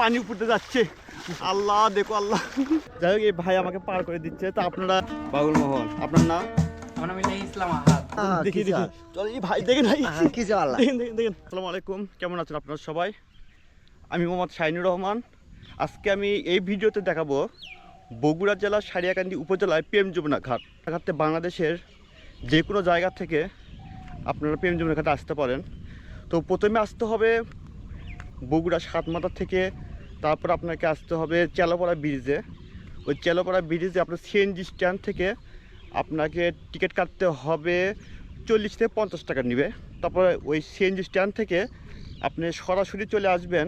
পানি উপরে যাচ্ছে। আল্লাহ দেখো আল্লাহ। যাই হোক এই ভাই আমাকে পার করে দিচ্ছে। তা আপনারা বাবুল মোহন আপনার নাম? আমার নাম ইসলাম আহাদ। দেখি দেখি। চল এই ভাই দেখেন ভাই। কিছু আল্লাহ। দেখেন দেখেন দেখেন। আসসালামু আলাইকুম। কেমন আছেন আপনারা সবাই? আমি মোহাম্মদ শাহিনুর রহমান। আজকে আমি এই ভিডিওতে দেখাবো বগুড়া জেলার সারিয়াকান্দি উপজেলায় প্রেম যমুনা ঘাট। ঘাটতে বাংলাদেশের যে কোনো জায়গা থেকে আপনারা প্রেম যমুনা ঘাটে আসতে পারেন। তো প্রথমে আসতে হবে বগুড়া সাতমাথা থেকে তারপর আপনাকে আসতে হবে চেলাপাড়া ব্রিজে ওই চেলাপাড়া ব্রিজে আপনার সিএনজি স্ট্যান্ড থেকে আপনাকে টিকিট কাটতে হবে চল্লিশ থেকে পঞ্চাশ টাকা নেবে। তারপরে ওই সিএনজি স্ট্যান্ড থেকে আপনি সরাসরি চলে আসবেন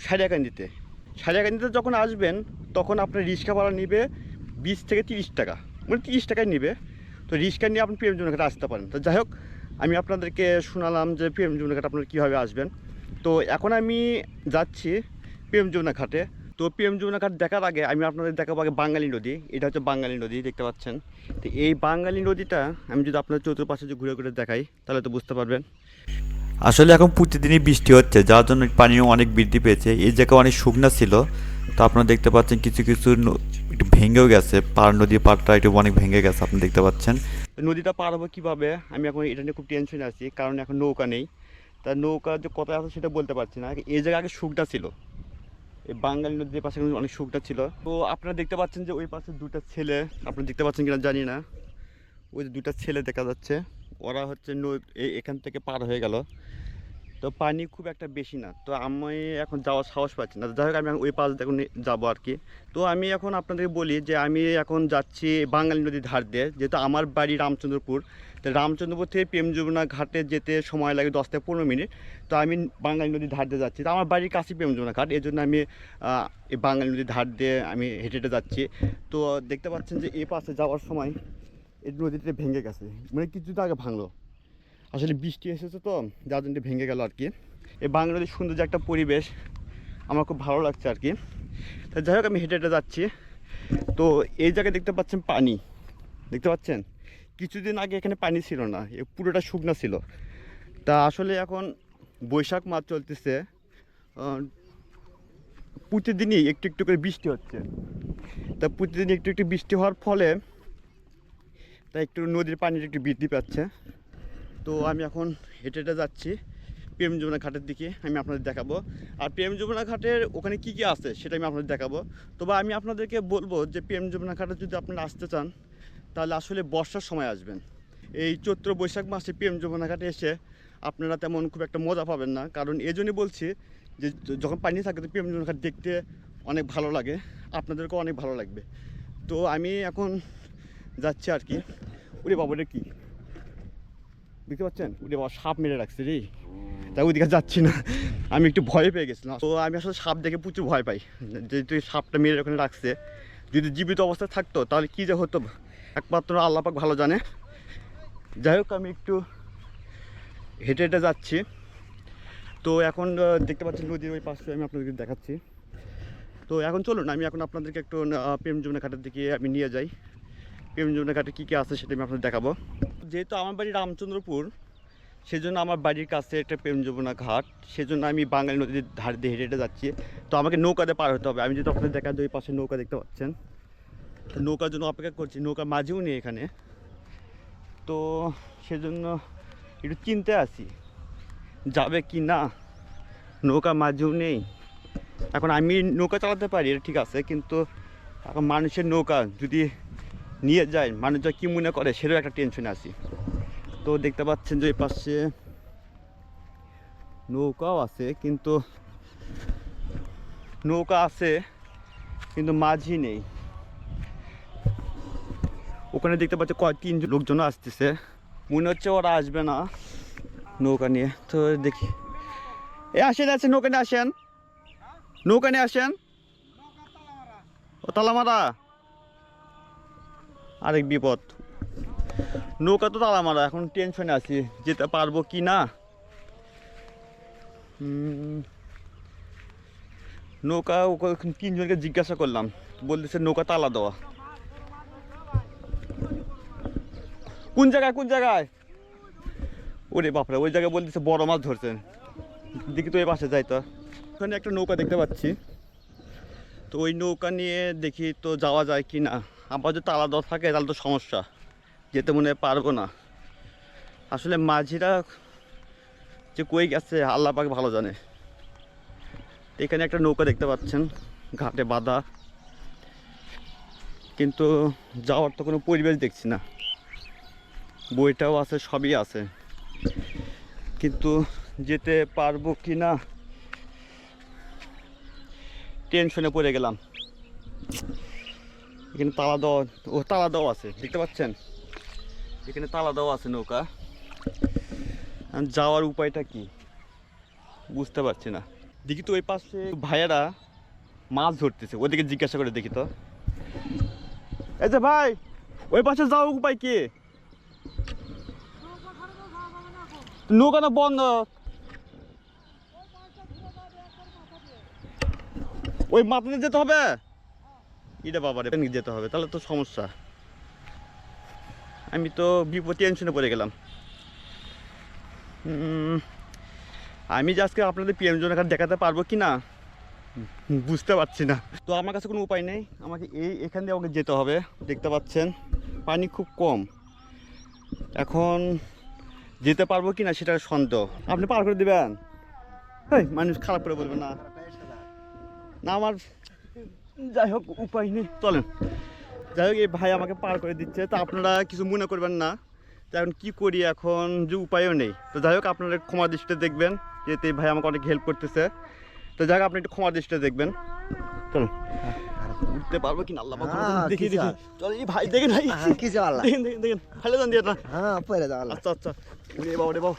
সারিয়াকান্দিতে। সারিয়াকান্দিতে যখন আসবেন, তখন আপনার রিক্সা ভাড়া নেবে বিশ থেকে তিরিশ টাকা। মানে তিরিশ টাকায় নেবে। তো রিক্সা নিয়ে আপনি প্রেম আসতে পারেন। তো যাই হোক, আমি আপনাদেরকে শোনালাম যে প্রেম আপনারা কীভাবে আসবেন। তো এখন আমি যাচ্ছি প্রেম যমুনা ঘাটে। তো প্রেম যমুনা ঘাট দেখার আগে আমি আপনাদের দেখাবো আগে বাঙালি নদী। এটা হচ্ছে বাঙালি নদী দেখতে পাচ্ছেন। তো এই বাঙালি নদীটা আমি যদি আপনার চতুর্পাশে যে ঘুরে ঘুরে দেখাই তাহলে তো বুঝতে পারবেন। আসলে এখন প্রতিদিনই বৃষ্টি হচ্ছে যার জন্য পানিও অনেক বৃদ্ধি পেয়েছে। এই জায়গা অনেক শুকনা ছিল তো আপনারা দেখতে পাচ্ছেন কিছু কিছু একটু ভেঙেও গেছে। পার নদীর পাড়টা একটু অনেক ভেঙে গেছে আপনি দেখতে পাচ্ছেন। নদীটা পার হব কীভাবে? আমি এখন এটা নিয়ে খুব টেনশনে আছি কারণ এখন নৌকা নেই। তা নৌকা যে কোথায় আছে সেটা বলতে পারছি না। এই জায়গায় আগে সুখটা ছিল। এই বাঙালি নদীর পাশে অনেক সুখটা ছিল। তো আপনারা দেখতে পাচ্ছেন যে ওই পাশে দুটা ছেলে আপনারা দেখতে পাচ্ছেন কিনা জানি না। ওই যে দুটা ছেলে দেখা যাচ্ছে। ওরা হচ্ছে নৌ এখান থেকে পার হয়ে গেল। তো পানি খুব একটা বেশি না। তো আমি এখন যাওয়ার সাহস পাচ্ছি না। যাই হোক, আমি ওই পাশ দেখুন যাব আর কি। তো আমি এখন আপনাদেরকে বলি যে, আমি এখন যাচ্ছি বাঙালি নদীর ধার দিয়ে, যেহেতু আমার বাড়ি রামচন্দ্রপুর। তো রামচন্দ্রপুর থেকে প্রেম যমুনা ঘাটে যেতে সময় লাগে দশ থেকে পনেরো মিনিট। তো আমি বাঙালি নদীর ধার দিয়ে যাচ্ছি। তো আমার বাড়ির কাছে প্রেম যমুনা ঘাট। এই জন্য আমি এই বাঙালি নদীর ধার দিয়ে আমি হেঁটে হেঁটে যাচ্ছি। তো দেখতে পাচ্ছেন যে, এই পাশে যাওয়ার সময় এই নদীটা ভেঙে গেছে। মানে কিছুটা আগে ভাঙলো। আসলে বৃষ্টি এসেছে তো, যার জন্য ভেঙে গেল আর কি। এই বাংলাদেশ সুন্দর যে একটা পরিবেশ, আমার খুব ভালো লাগছে আর কি। তা যাই হোক, আমি হেঁটে হেঁটে যাচ্ছি। তো এই জায়গায় দেখতে পাচ্ছেন পানি। দেখতে পাচ্ছেন? কিছুদিন আগে এখানে পানি ছিল না এ পুরোটা শুকনা ছিল। তা আসলে এখন বৈশাখ মাস চলতেছে। প্রতিদিনই একটু একটু করে বৃষ্টি হচ্ছে। তা প্রতিদিন একটু একটু বৃষ্টি হওয়ার ফলে তা একটু নদীর পানির একটু বৃদ্ধি পাচ্ছে। তো আমি এখন হেঁটে হেঁটে যাচ্ছি প্রেম যমুনা ঘাটের দিকে, আমি আপনাদের দেখাবো। আর প্রেম যমুনা ঘাটের ওখানে কি কি আছে সেটা আমি আপনাদের দেখাবো। তবে আমি আপনাদেরকে বলব যে প্রেম যমুনা ঘাটে যদি আপনারা আসতে চান, তাহলে আসলে বর্ষার সময় আসবেন। এই চৈত্র বৈশাখ মাসে প্রেম যমুনা ঘাটে এসে আপনারা তেমন খুব একটা মজা পাবেন না। কারণ এই জন্যই বলছি যে যখন পানি থাকে তো প্রেম যমুনা ঘাট দেখতে অনেক ভালো লাগে, আপনাদেরকেও অনেক ভালো লাগবে। তো আমি এখন যাচ্ছি আর কি। ওরে বাবা এটা কি? দেখতে পাচ্ছেন? ওরে বাবা সাপ মেরে রাখছে রে। তাই ওইদিকে যাচ্ছি না। আমি একটু ভয় পেয়ে গেছিলাম। তো আমি আসলে সাপ দেখে প্রচুর ভয় পাই। যেহেতু সাপটা মেরে ওখানে রাখছে, যদি জীবিত অবস্থায় থাকতো, তাহলে কী যে হতো? একমাত্র আল্লাহ পাক ভালো জানে। যাই হোক, আমি একটু হেঁটে হেঁটে যাচ্ছি। তো এখন দেখতে পাচ্ছেন নদীর ওই পাশে আমি আপনাদেরকে দেখাচ্ছি। তো এখন চলুন, আমি এখন আপনাদেরকে একটু প্রেম যমুনা ঘাটের দিকে আমি নিয়ে যাই। প্রেম যমুনা ঘাটে কী কী আছে সেটা আমি আপনাদের দেখাবো। যেহেতু আমার বাড়ি রামচন্দ্রপুর, সেজন্য আমার বাড়ির কাছে একটা প্রেম যমুনা ঘাট, সেজন্য আমি বাঙালি নদীর ধার দিয়ে হেঁটে হেঁটে যাচ্ছি। তো আমাকে নৌকাতে পার হতে হবে। আমি যদি আপনাদের দেখা দুই পাশে নৌকা দেখতে পাচ্ছেন নৌকার জন্য অপেক্ষা করছি। নৌকা মাঝেও নেই এখানে। তো সেজন্য একটু চিনতে আছি, যাবে কি না? নৌকা মাঝেও নেই। এখন আমি নৌকা চালাতে পারি, এটা ঠিক আছে। কিন্তু এখন মানুষের নৌকা যদি নিয়ে যায় মানুষরা কী মনে করে সেটাও একটা টেনশনে আছি। তো দেখতে পাচ্ছেন যে পাশে নৌকাও আছে, কিন্তু নৌকা আছে, কিন্তু মাঝি নেই। ওখানে দেখতে পাচ্ছি কয় তিন লোকজন আসতেছে। মনে হচ্ছে ওরা আসবে না নৌকা নিয়ে। তো দেখি। এ আসেন আসেন, নৌকা নিয়ে আসেন। নৌকা নিয়ে আসেন। ও তালামারা। আরেক বিপদ। নৌকা তো তালা মারা, এখন টেনশনে আছি, যেতে পারব কি না? নৌকা তিনজনকে জিজ্ঞাসা করলাম, বলতেছে নৌকা তালা দেওয়া। কোন জায়গায় কোন জায়গায়? ওরে বাপরে, ওই জায়গায় বলতেছে বড় মাছ ধরছেন। দেখি তো এই পাশে যাই তো। ওখানে একটা নৌকা দেখতে পাচ্ছি। তো ওই নৌকা নিয়ে দেখি তো যাওয়া যায় কি না। আবার যদি তালা থাকে, তাহলে তো সমস্যা। যেতে মনে পারব না। আসলে মাঝিরা যে কই গেছে, আল্লাহ পাক ভালো জানে। এখানে একটা নৌকা দেখতে পাচ্ছেন, ঘাটে বাঁধা। কিন্তু যাওয়ার তো কোনো পরিবেশ দেখছি না। বইটাও আছে, সবই আছে। কিন্তু যেতে পারব কি না টেনশনে পড়ে গেলাম। এখানে তালা দেওয়া, ও তালা দেওয়া আছে, দেখতে পাচ্ছেন? এখানে তালা দেওয়া আছে নৌকা। যাওয়ার উপায়টা কি? বুঝতে পারছি না। দেখি তো ওই পাশে ভাইয়েরা মাছ ধরতেছে, ওদিকে জিজ্ঞাসা করে দেখি তো। এই যে ভাই, ওই পাশে যাওয়ার উপায় কি? নৌকা না বন্ধ? ওই মাথাতে যেতে হবে? এটা বাবারে যেতে হবে, তাহলে তো সমস্যা। আমি তো বিপদ টেনশনে পড়ে গেলাম। আমি যে আজকে আপনাদের পিএম জোনাকার দেখাতে পারব কি না, বুঝতে পারছি না। তো আমার কাছে কোনো উপায় নেই, আমাকে এই এখান দিয়ে আমাকে যেতে হবে, দেখতে পাচ্ছেন, পানি খুব কম। এখন যেতে পারব কি না সেটা সন্দেহ আপনি পার করে দেবেন? এই, মানুষ খারাপ করে বলবে না। না, আমার যাই হোক উপায় নেই। চলেন। যাই হোক এই ভাই আমাকে পার করে দিচ্ছে। তা আপনারা কিছু মনে করবেন না। তো এখন কী করি এখন? যে উপায়ও নেই। তো যাই হোক আপনারা ক্ষমা দৃষ্টিতে দেখবেন এই ভাই আমাকে অনেক হেল্প করতেছে। তো যাই হোক আপনি একটু ক্ষমা দৃষ্টিতে দেখবেন। চলুন। উঠতে পারব কি না আল্লাহ। হ্যাঁ, দেখি দেখি। চল এই ভাই দেখেন ভাই। হ্যাঁ, কিছু আল্লাহ? দেখেন দেখেন দেখেন। ফেলে দেন দিয়ে হ্যাঁ পরে দাও আল্লাহ। আচ্ছা আচ্ছা। বাবা বাবা।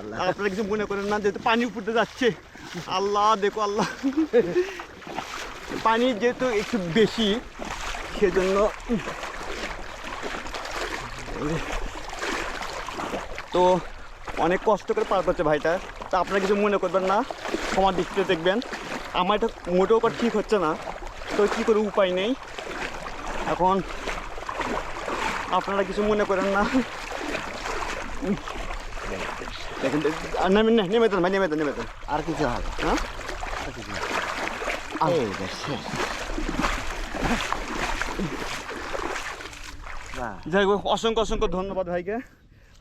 আল্লাহ? আপনারা কিছু মনে করেন না যেহেতু পানি উপরতে যাচ্ছে। আল্লাহ দেখো আল্লাহ। পানি যেহেতু একটু বেশি সেজন্য তো অনেক কষ্ট করে পার করছে ভাইটা। তা আপনারা কিছু মনে করবেন না ক্ষমার দৃষ্টিতে দেখবেন। আমার এটা মোটেও করা ঠিক হচ্ছে না তো কী করে উপায় নেই? এখন আপনারা কিছু মনে করেন না। দেখেন নেমে দেন ভাই নেমে দেন নেমে দেন আর কিছু হবে হ্যাঁ আর কিছু হবে। এই দেখ, শেষ। বাহ। যাই হোক অসংখ্য অসংখ্য ধন্যবাদ ভাইকে।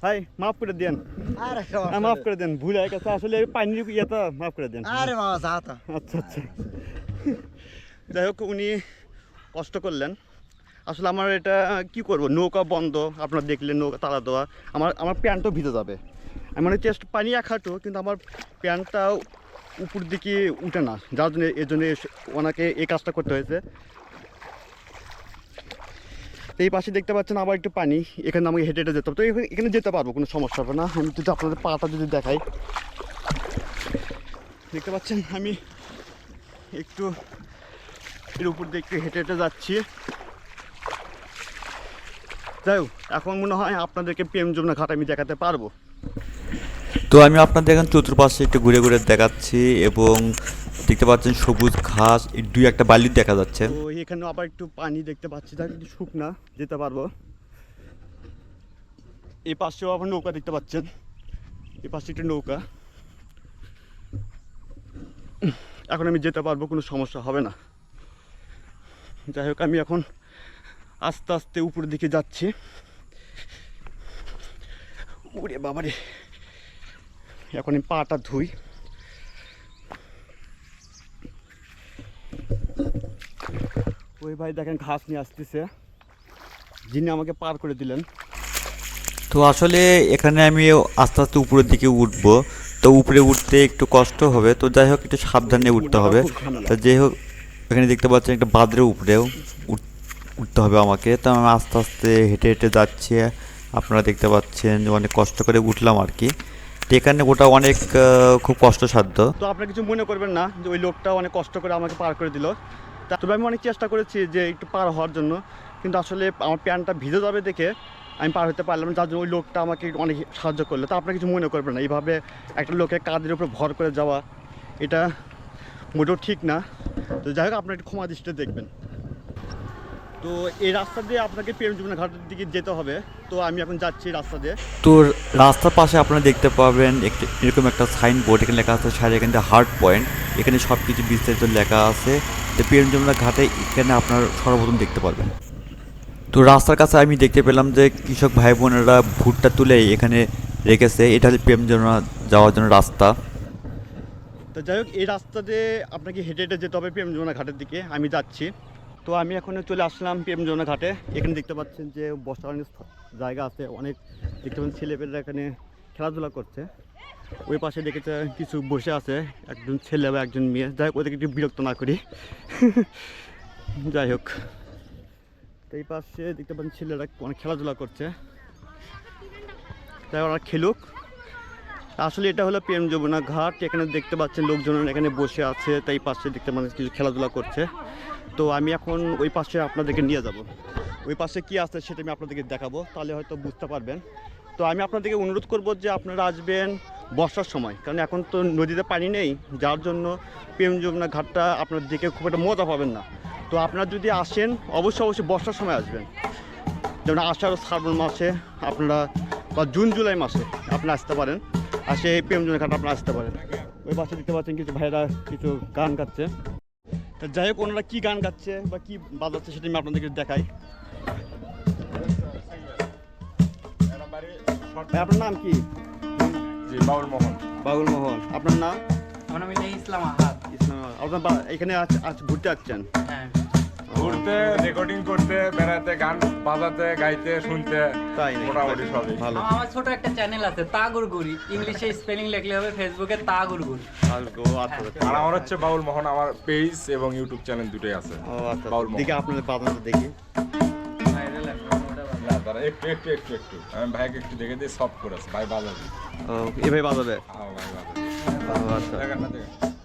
ভাই মাফ করে দেন। আরে হ্যাঁ, মাফ করে দেন ভুল হয়ে গেছে। আসলে পানির ইয়েটা মাফ করে দেন। আরে আচ্ছা আচ্ছা। যাই হোক উনি কষ্ট করলেন। আসলে আমার এটা কি করব? নৌকা বন্ধ আপনার দেখলেন নৌকা তালা দেওয়া। আমার আমার প্যান্টও ভিজে যাবে। আমি মানে চেস্ট পানি এক হাঁটু কিন্তু আমার প্যান্টটা উপর দিকে উঠে না, যার জন্য, এর জন্য ওনাকে এই কাজটা করতে হয়েছে। এই পাশে দেখতে পাচ্ছেন আবার একটু পানি, এখানে আমাকে হেঁটে হেঁটে যেতে হবে। তো এখানে- যেতে পারব, কোনো সমস্যা হবে না। আমি যদি আপনাদের পাটা যদি দেখাই। দেখতে পাচ্ছেন, আমি একটু এর উপর দিয়ে একটু হেঁটে হেঁটে যাচ্ছি। যাই হোক, এখন মনে হয় আপনাদেরকে প্রেম যমুনা ঘাট আমি দেখাতে পারব। তো আমি আপনাদের এখন চতুর্পাশে একটু ঘুরে ঘুরে দেখাচ্ছি এবং দেখতে পাচ্ছেন সবুজ ঘাস দুই একটা বালি দেখা যাচ্ছে। তো এখানে আবার একটু পানি দেখতে পাচ্ছি তার একটু শুকনা, যেতে পারব। এই পাশেও আবার নৌকা দেখতে পাচ্ছেন। এই পাশে একটু নৌকা। এখন আমি যেতে পারব, কোনো সমস্যা হবে না। যাই হোক, আমি এখন আস্তে আস্তে উপরের দিকে যাচ্ছি। ওরে বাবারে! এখন আমি পাটা ধুই। ওই ভাই দেখেন ঘাস নিয়ে আসতেছে। যিনি আমাকে পার করে দিলেন। তো আসলে এখানে আমি আস্তে আস্তে উপরের দিকে উঠবো। তো উপরে উঠতে একটু কষ্ট হবে। তো যাই হোক একটু সাবধানে উঠতে হবে। তো যাই হোক এখানে দেখতে পাচ্ছেন একটা বাঁধের উপরেও উঠ- উঠতে হবে আমাকে। তো আমি আস্তে আস্তে হেঁটে হেঁটে যাচ্ছি। আপনারা দেখতে পাচ্ছেন যে অনেক কষ্ট করে উঠলাম আর কি। এখানে ওটা অনেক খুব কষ্টসাধ্য। তো আপনারা কিছু মনে করবেন না যে ওই লোকটা অনেক কষ্ট করে আমাকে পার করে দিল। তবে আমি অনেক চেষ্টা করেছি যে একটু পার হওয়ার জন্য, কিন্তু আসলে আমার প্যান্টটা ভিজে যাবে দেখে আমি পার হতে পারলাম যার জন্য ওই লোকটা আমাকে অনেক সাহায্য করল। তা আপনারা কিছু মনে করবেন না, এইভাবে একটা লোকের কাঁধের উপর ভর করে যাওয়া, এটা মোটেও ঠিক না। তো যাই হোক, আপনারা একটু ক্ষমা দৃষ্টিতে দেখবেন। তো এই রাস্তা দিয়ে আপনাকে প্রেম যমুনা ঘাটের দিকে যেতে হবে। তো আমি এখন যাচ্ছি রাস্তা দিয়ে। তো রাস্তার পাশে আপনারা দেখতে পাবেন একটি এরকম একটা সাইনবোর্ড এখানে লেখা আছে সাইডে এখানে হার্ড পয়েন্ট এখানে সব কিছু বিস্তারিত লেখা আছে। তো প্রেম যমুনা ঘাটে এখানে আপনার সর্বপ্রথম দেখতে পাবেন তো রাস্তার কাছে আমি দেখতে পেলাম যে কৃষক ভাই বোনেরা ভুট্টা তুলে এখানে রেখেছে। এটা হচ্ছে প্রেম যমুনা যাওয়ার জন্য রাস্তা। তো যাই হোক এই রাস্তা দিয়ে আপনাকে হেঁটে হেঁটে যেতে হবে প্রেম যমুনা ঘাটের দিকে। আমি যাচ্ছি। তো আমি এখন চলে আসলাম পিএম যমুনা ঘাটে এখানে দেখতে পাচ্ছেন যে বসার অনেক জায়গা আছে, অনেক দেখতে পাচ্ছেন ছেলেপেলেরা এখানে খেলাধুলা করছে। ওই পাশে দেখেছে কিছু বসে আছে, একজন ছেলে বা একজন মেয়ে। যাই হোক, ওদেরকে একটু বিরক্ত না করি। যাই হোক। এই পাশে দেখতে পাচ্ছেন ছেলেরা অনেক খেলাধুলা করছে। তাই ওরা খেলুক। আসলে এটা হলো প্রেম যমুনা ঘাট এখানে দেখতে পাচ্ছেন লোকজন এখানে বসে আছে, তাই পাশে দেখতে পাচ্ছেন কিছু খেলাধুলা করছে। তো আমি এখন ওই পাশে আপনাদেরকে নিয়ে যাব। ওই পাশে কি আছে সেটা আমি আপনাদেরকে দেখাবো, তাহলে হয়তো বুঝতে পারবেন। তো আমি আপনাদেরকে অনুরোধ করব যে আপনারা আসবেন বর্ষার সময়, কারণ এখন তো নদীতে পানি নেই, যার জন্য পিএম যমুনা ঘাটটা আপনার দেখে খুব একটা মজা পাবেন না। তো আপনারা যদি আসেন, অবশ্যই অবশ্যই বর্ষার সময় আসবেন। যেমন আষাঢ় শ্রাবণ মাসে আপনারা, বা জুন, জুলাই মাসে আপনারা আসতে পারেন আসে এই প্রেম জনের ঘাট আপনারা আসতে পারেন। ওই পাশে দেখতে পাচ্ছেন কিছু ভাইরা কিছু গান গাচ্ছে। তা যাই হোক ওনারা কী গান গাচ্ছে বা কী বাজাচ্ছে সেটা আমি আপনাদেরকে দেখাই। আপনার নাম কি? জি বাউল মোহন। বাউল মোহন। আপনার নাম? আমার নাম ইসলাম আহাদ। ইসলাম আপনার এখানে আজ আজ ঘুরতে আসছেন? হ্যাঁ। ঘুরতে রেকর্ডিং করতে বেড়াতে গান বাজাতে গাইতে শুনতে তাই মোটামুটি সবই। ভালো। আমার- ছোট একটা চ্যানেল আছে তা গুড়গুড়ি ইংলিশে স্পেলিং লিখলে হবে ফেসবুকে তা আচ্ছা আচ্ছা। আর আমার হচ্ছে বাউল মোহন আমার পেজ এবং ইউটিউব চ্যানেল দুটোই আছে। ও আচ্ছা বাউল মোহন। দেখি আপনাদের বাজানো দেখি। না একটু একটু একটু একটু। আমি ভাইকে একটু দেখে দিয়ে সব করেছে ভাই বাজাবি। ও এভাবে বাজাবে? হ্যাঁ ভাই বাজাবি। ও আচ্ছা। দেখেন না দেখেন।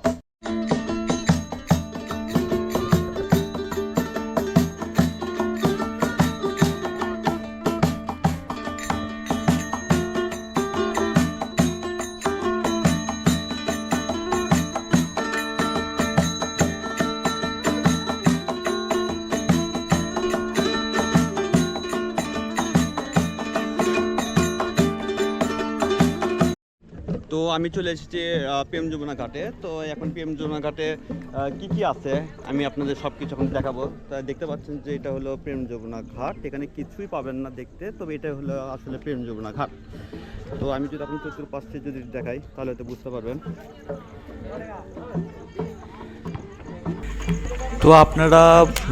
তো আমি চলে এসেছি প্রেম যমুনা ঘাটে। তো এখন প্রেম যমুনা ঘাটে কি কি আছে? আমি আপনাদের সব কিছু এখন দেখাবো। তা দেখতে পাচ্ছেন যে এটা হলো প্রেম যমুনা ঘাট। এখানে কিছুই পাবেন না দেখতে, তবে এটা হলো আসলে প্রেম যমুনা ঘাট। তো আমি যদি আপনি চতুর্পাশে যদি দেখাই, তাহলে হয়তো বুঝতে পারবেন। তো আপনারা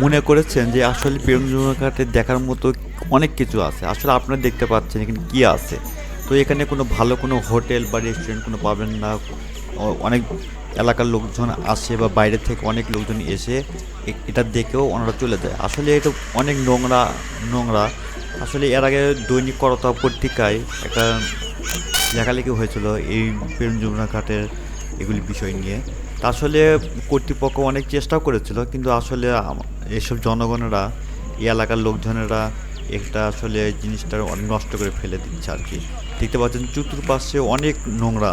মনে করেছেন যে আসলে প্রেম যমুনা ঘাটে দেখার মতো অনেক কিছু আছে। আসলে আপনারা দেখতে পাচ্ছেন এখানে কি আছে। তো এখানে কোনো ভালো কোনো হোটেল বা রেস্টুরেন্ট কোনো পাবেন না। অনেক এলাকার লোকজন আসে বা বাইরে থেকে অনেক লোকজন এসে এটা দেখেও ওনারা চলে যায়। আসলে এটা অনেক নোংরা নোংরা। আসলে এর আগে দৈনিক করতা পত্রিকায় একটা লেখালেখি হয়েছিল এই প্রেম যমুনা ঘাটের এগুলি বিষয় নিয়ে। তা আসলে কর্তৃপক্ষ অনেক চেষ্টাও করেছিল, কিন্তু আসলে এসব জনগণেরা, এই এলাকার লোকজনেরা একটা আসলে জিনিসটা নষ্ট করে ফেলে দিচ্ছে আর কি। দেখতে পাচ্ছেন চতুর্পাশে অনেক নোংরা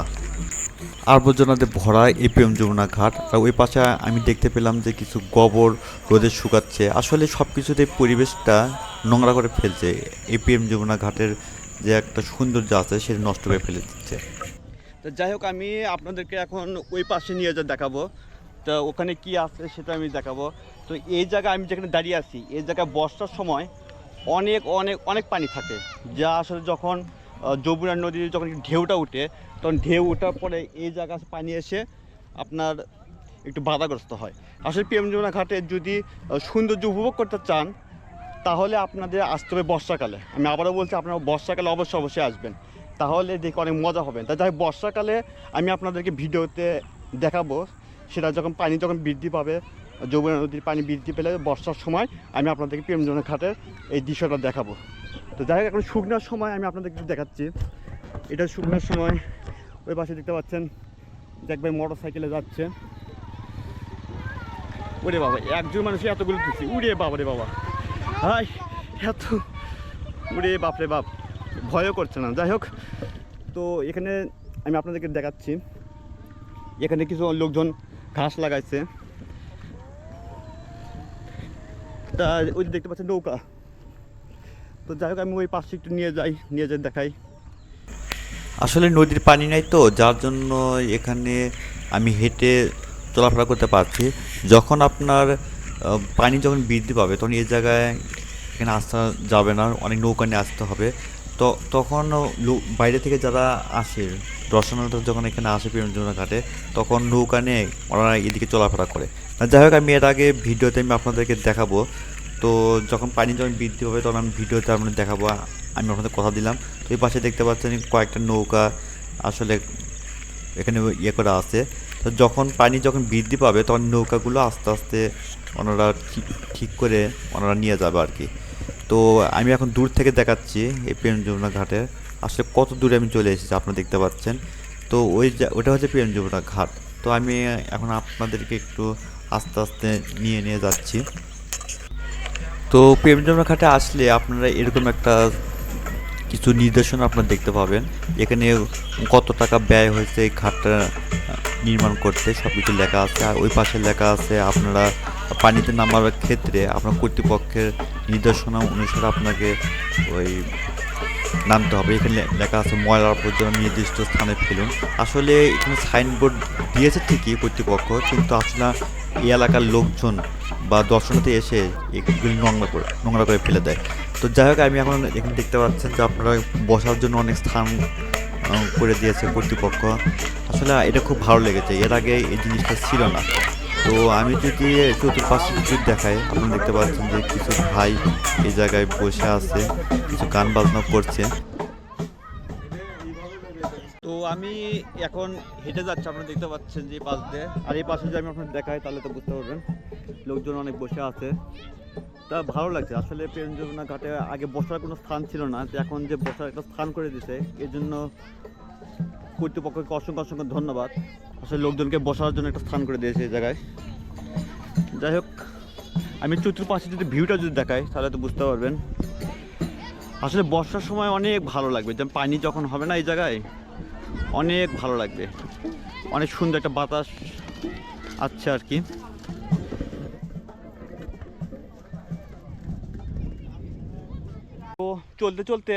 আবর্জনাতে ভরা এই প্রেম যমুনা ঘাট। আর ওই পাশে আমি দেখতে পেলাম যে কিছু গোবর রোদে শুকাচ্ছে। আসলে সব কিছুতে পরিবেশটা নোংরা করে ফেলছে। এই প্রেম যমুনা ঘাটের যে একটা সৌন্দর্য আছে, সেটা নষ্ট করে ফেলে দিচ্ছে। তো যাই হোক, আমি আপনাদেরকে এখন ওই পাশে নিয়ে যা দেখাবো। তো ওখানে কি আছে সেটা আমি দেখাবো। তো এই জায়গায় আমি যেখানে দাঁড়িয়ে আছি, এই জায়গায় বর্ষার সময় অনেক অনেক অনেক পানি থাকে। যা আসলে যখন যমুনা নদীর যখন ঢেউটা উঠে, তখন ঢেউ ওঠার পরে এই জায়গা পানি এসে আপনার একটু বাধাগ্রস্ত হয়। আসলে পিএম যমুনা ঘাটে যদি সৌন্দর্য উপভোগ করতে চান, তাহলে আপনাদের আসতে হবে বর্ষাকালে। আমি আবারও বলছি, আপনারা বর্ষাকালে অবশ্যই অবশ্যই আসবেন। তাহলে দেখে অনেক মজা হবে। তাই যাই বর্ষাকালে আমি আপনাদেরকে ভিডিওতে দেখাবো, সেটা যখন পানি যখন বৃদ্ধি পাবে, যমুনা নদীর পানি বৃদ্ধি পেলে বর্ষার সময় আমি আপনাদেরকে প্রেমজনা ঘাটের এই দৃশ্যটা দেখাবো। তো যাই হোক, এখন শুকনার সময় আমি আপনাদেরকে একটু দেখাচ্ছি। এটা শুকনার সময়, ওই পাশে দেখতে পাচ্ছেন যে একবার মোটর সাইকেলে যাচ্ছে। ওরে বাবা, একজন মানুষ এতগুলো তুলছি উড়ে বাবা রে বাবা। হাই, এত উড়ে বাপরে বাপ। ভয়ও করছে না। যাই হোক, তো এখানে আমি আপনাদেরকে দেখাচ্ছি। এখানে কিছু লোকজন ঘাস লাগাইছে। তা ওই দেখতে পাচ্ছেন নৌকা। তো যাই হোক, আমি ওই পাশে একটু নিয়ে যাই নিয়ে যাই দেখাই। আসলে নদীর পানি নাই তো, যার জন্য এখানে আমি হেঁটে চলাফেরা করতে পারছি। যখন আপনার পানি যখন বৃদ্ধি পাবে, তখন এই জায়গায় এখানে আসতে যাবে না, অনেক নৌকা নিয়ে আসতে হবে। তো তখন বাইরে থেকে যারা আসে দর্শনার্থী যখন এখানে আসে প্রেমজনা ঘাটে, তখন নৌকা নিয়ে ওনারা এদিকে চলাফেরা করে। যাই হোক, আমি এর আগে ভিডিওতে আমি আপনাদেরকে দেখাবো তো যখন পানি যখন বৃদ্ধি হবে তখন আমি ভিডিওতে আপনাদের দেখাবো আমি আপনাদের কথা দিলাম। তো এই পাশে দেখতে পাচ্ছেন কয়েকটা নৌকা আসলে এখানে ইয়ে করা আছে। তো যখন পানি যখন বৃদ্ধি পাবে তখন নৌকাগুলো আস্তে আস্তে ওনারা ঠিক- ঠিক করে ওনারা নিয়ে যাবে আর কি। তো আমি এখন দূর থেকে দেখাচ্ছি এই প্রেম যমুনা ঘাটে। আসলে কত দূরে আমি চলে এসেছি আপনারা দেখতে পাচ্ছেন। তো ওই ওটা হচ্ছে প্রেম যমুনা ঘাট। তো আমি এখন আপনাদেরকে একটু আস্তে আস্তে নিয়ে নিয়ে যাচ্ছি। তো প্রেম যমুনা ঘাটে আসলে আপনারা এরকম একটা কিছু নির্দেশনা আপনারা দেখতে পাবেন। এখানে কত টাকা ব্যয় হয়েছে এই ঘাটটা নির্মাণ করতে সব কিছু লেখা আছে। আর ওই পাশে লেখা আছে, আপনারা পানিতে নামার ক্ষেত্রে আপনার কর্তৃপক্ষের নির্দেশনা অনুসারে আপনাকে ওই নামতে হবে। এখানে লেখা আছে, ময়লার আবর্জনা নির্দিষ্ট স্থানে ফেলুন। আসলে এখানে সাইনবোর্ড দিয়েছে ঠিকই কর্তৃপক্ষ, কিন্তু আসলে এই এলাকার লোকজন বা দর্শনার্থী এসে এগুলি নোংরা করে নোংরা করে ফেলে দেয়। তো যাই হোক, আমি এখন এখানে দেখতে পাচ্ছেন যে আপনারা বসার জন্য অনেক স্থান করে দিয়েছে কর্তৃপক্ষ। আসলে এটা খুব ভালো লেগেছে, এর আগে এই জিনিসটা ছিল না। তো আমি যদি চতুর্পাশে যদি দেখাই, আপনারা দেখতে পাচ্ছেন যে কিছু ভাই এই জায়গায় বসে আছে, কিছু গান বাজনা করছে। তো আমি এখন হেঁটে যাচ্ছি, আপনারা দেখতে পাচ্ছেন যে পাশ দিয়ে। আর এই পাশে যদি আমি আপনার দেখাই, তাহলে তো বুঝতে পারবেন। লোকজন অনেক বসে আছে। তা ভালো লাগছে। আসলে প্রেম যমুনা ঘাটে আগে বসার কোনো স্থান ছিল না এখন যে বসার একটা স্থান করে দিছে, এর জন্য কর্তৃপক্ষকে অসংখ্য অসংখ্য ধন্যবাদ। আসলে লোকজনকে বসার জন্য একটা স্থান করে দিয়েছে এই জায়গায়। যাই হোক, আমি চতুর্পাশে যদি ভিউটা যদি দেখাই, তাহলে তো বুঝতে পারবেন। আসলে বর্ষার সময় অনেক ভালো লাগবে। যেমন পানি যখন হবে না এই জায়গায়, অনেক ভালো লাগবে। অনেক সুন্দর একটা বাতাস আছে আর কি। চলতে চলতে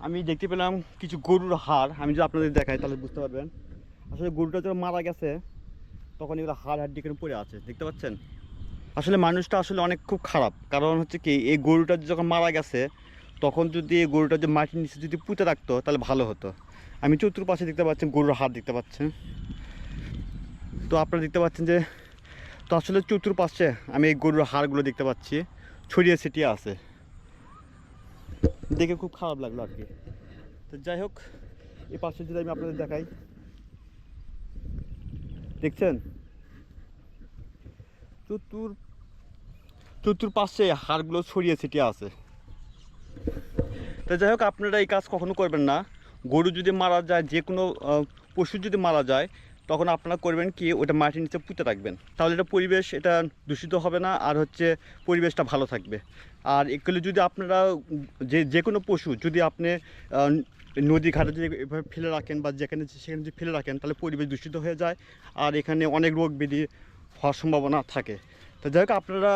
আমি দেখতে পেলাম কিছু গরুর হাড়। আমি যদি আপনাদের দেখাই, তাহলে বুঝতে পারবেন। আসলে গরুটা যখন মারা গেছে, তখন এগুলো হাড় হাড্ডি করে পড়ে আছে। দেখতে পাচ্ছেন? আসলে মানুষটা আসলে অনেক খুব খারাপ। কারণ হচ্ছে কি, এই গরুটা যখন মারা গেছে, তখন যদি এই গরুটা যে মাটির নিচে যদি পুঁতে রাখতো তাহলে ভালো হতো। আমি চতুর্পাশে দেখতে পাচ্ছেন গরুর হাড় দেখতে পাচ্ছেন। তো আপনারা দেখতে পাচ্ছেন যে, তো আসলে চতুর্পাশে আমি এই গরুর হাড়গুলো দেখতে পাচ্ছি। ছড়িয়ে ছিটিয়ে আছে। দেখে খুব খারাপ লাগল আর কি। তো যাই হোক, এই পাশে যদি আমি আপনাদের দেখাই। দেখছেন? চতুর চতুর্পাশে হাড়গুলো ছড়িয়ে ছিটিয়ে আছে। তো যাই হোক, আপনারা এই কাজ কখনো করবেন না। গরু যদি মারা যায়, যে কোনো পশু যদি মারা যায় তখন আপনারা করবেন কি ওটা মাটির নিচে পুঁতে রাখবেন। তাহলে এটা পরিবেশ, এটা দূষিত হবে না, আর হচ্ছে পরিবেশটা ভালো থাকবে। আর এগুলো যদি আপনারা যে যে কোনো পশু যদি আপনি নদী ঘাটে যদি এভাবে ফেলে রাখেন বা যেখানে সেখানে যদি ফেলে রাখেন, তাহলে পরিবেশ দূষিত হয়ে যায়। আর এখানে অনেক রোগ ব্যাধি হওয়ার সম্ভাবনা থাকে। তো যাই হোক, আপনারা,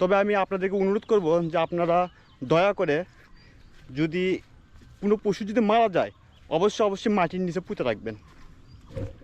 তবে আমি আপনাদেরকে অনুরোধ করব যে আপনারা দয়া করে যদি কোনো পশু যদি মারা যায়, অবশ্যই অবশ্যই মাটির নিচে পুঁতে রাখবেন। Thank you.